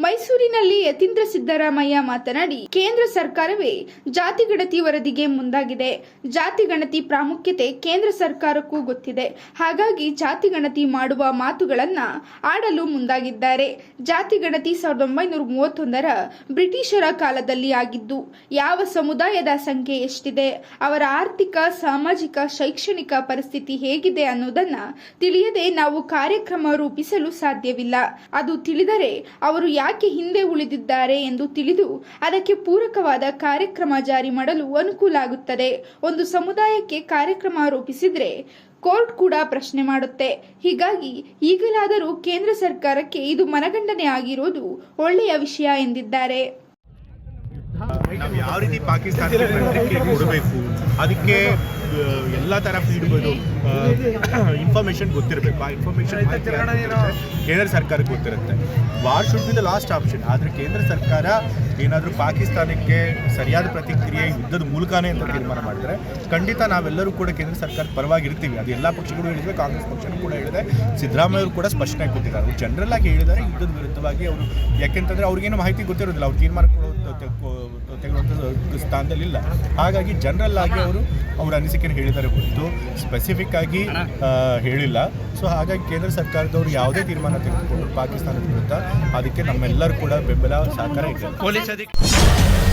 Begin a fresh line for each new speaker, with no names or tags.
ಮೈಸೂರಿನಲ್ಲಿ ಯತೀಂದ್ರ ಸಿದ್ದರಾಮಯ್ಯ ಮಾತನಾಡಿ, ಕೇಂದ್ರ ಸರ್ಕಾರವೇ ಜಾತಿ ಗಣತಿ ವರದಿಗೆ ಮುಂದಾಗಿದೆ. ಜಾತಿ ಗಣತಿ ಪ್ರಾಮುಖ್ಯತೆ ಕೇಂದ್ರ ಸರ್ಕಾರಕ್ಕೂ ಗೊತ್ತಿದೆ. ಹಾಗಾಗಿ ಜಾತಿ ಗಣತಿ ಮಾಡುವ ಮಾತುಗಳನ್ನ ಆಡಲು ಮುಂದಾಗಿದ್ದಾರೆ. ಜಾತಿ ಗಣತಿ ಸಾವಿರದ ಒಂಬೈನೂರ ಮೂವತ್ತೊಂದರ ಬ್ರಿಟಿಷರ ಕಾಲದಲ್ಲಿ ಆಗಿದ್ದು, ಯಾವ ಸಮುದಾಯದ ಸಂಖ್ಯೆ ಎಷ್ಟಿದೆ, ಅವರ ಆರ್ಥಿಕ, ಸಾಮಾಜಿಕ, ಶೈಕ್ಷಣಿಕ ಪರಿಸ್ಥಿತಿ ಹೇಗಿದೆ ಅನ್ನೋದನ್ನ ತಿಳಿಯದೆ ನಾವು ಕಾರ್ಯಕ್ರಮ ರೂಪಿಸಲು ಸಾಧ್ಯವಿಲ್ಲ. ಅದು ತಿಳಿದರೆ ಅವರು ಯಾಕೆ ಹಿಂದೆ ಉಳಿದಿದ್ದಾರೆ ಎಂದು ತಿಳಿದು ಅದಕ್ಕೆ ಪೂರಕವಾದ ಕಾರ್ಯಕ್ರಮ ಜಾರಿ ಮಾಡಲು ಅನುಕೂಲ ಆಗುತ್ತದೆ. ಒಂದು ಸಮುದಾಯಕ್ಕೆ ಕಾರ್ಯಕ್ರಮ ರೂಪಿಸಿದ್ರೆ ಕೋರ್ಟ್ ಕೂಡ ಪ್ರಶ್ನೆ ಮಾಡುತ್ತೆ. ಹೀಗಾಗಿ ಈಗಲಾದರೂ ಕೇಂದ್ರ ಸರ್ಕಾರಕ್ಕೆ ಇದು ಮನಗಂಡನೆ ಆಗಿರುವುದು ಒಳ್ಳೆಯ ವಿಷಯ ಎಂದಿದ್ದಾರೆ.
ನಾವು ಯಾವ ರೀತಿ ಪತ್ರಿಕೆ ಕೊಡಬೇಕು? ಅದಕ್ಕೆ ಎಲ್ಲ ಥರ ಫೀಡ್ ಇನ್ಫಾರ್ಮೇಷನ್ ಗೊತ್ತಿರಬೇಕು. ಆ ಇನ್ಫಾರ್ಮೇಷನ್ ಕೇಂದ್ರ ಸರ್ಕಾರಕ್ಕೆ ಗೊತ್ತಿರುತ್ತೆ. War should be the last option ಆದರೆ ಕೇಂದ್ರ ಸರ್ಕಾರ ಏನಾದರೂ ಪಾಕಿಸ್ತಾನಕ್ಕೆ ಸರಿಯಾದ ಪ್ರತಿಕ್ರಿಯೆ ಯುದ್ಧದ ಮೂಲಕನೇ ಅಂತ ತೀರ್ಮಾನ ಮಾಡಿದ್ರೆ ಖಂಡಿತ ನಾವೆಲ್ಲರೂ ಕೂಡ ಕೇಂದ್ರ ಸರ್ಕಾರದ ಪರವಾಗಿರ್ತೀವಿ. ಅದು ಎಲ್ಲ ಪಕ್ಷಗಳು ಹೇಳಿದ್ರೆ ಕಾಂಗ್ರೆಸ್ ಪಕ್ಷನೂ ಕೂಡ ಹೇಳಿದೆ ಸಿದ್ದರಾಮಯ್ಯ ಅವರು ಕೂಡ ಸ್ಪಷ್ಟನೆ ಕೊಟ್ಟಿದ್ದಾರೆ. ಅವರು ಜನರಲ್ ಆಗಿ ಹೇಳಿದ್ದಾರೆ, ಯುದ್ಧದ ವಿರುದ್ಧವಾಗಿ ಅವರು ಯಾಕೆಂತಂದ್ರೆ ಅವ್ರಿಗೇನು ಮಾಹಿತಿ ಗೊತ್ತಿರೋದಿಲ್ಲ. ಅವ್ರು ತೀರ್ಮಾನ ಕೊಡೋ- ಸ್ಥಾನದಲ್ಲಿ ಇಲ್ಲ. ತೆಗೆದುವಂಥ ಹಾಗಾಗಿ ಜನರಲ್ ಆಗಿ ಅವರು ಅವರ ಅನಿಸಿಕೆಯನ್ನು ಹೇಳಿದ್ದಾರೆ ಹೊರತು ಸ್ಪೆಸಿಫಿಕ್ ಆಗಿ ಹೇಳಿಲ್ಲ. ಸೊ ಹಾಗಾಗಿ ಕೇಂದ್ರ ಸರ್ಕಾರದವರು ಯಾವುದೇ ತೀರ್ಮಾನ ತೆಗೆದುಕೊಂಡು ಪಾಕಿಸ್ತಾನದ ವಿರುದ್ಧ, ಅದಕ್ಕೆ ನಮ್ಮೆಲ್ಲರೂ ಕೂಡ ಬೆಂಬಲ ಸಹಕಾರ ಇದೆ.
ಪೊಲೀಸ್ ಅಧಿಕಾರಿ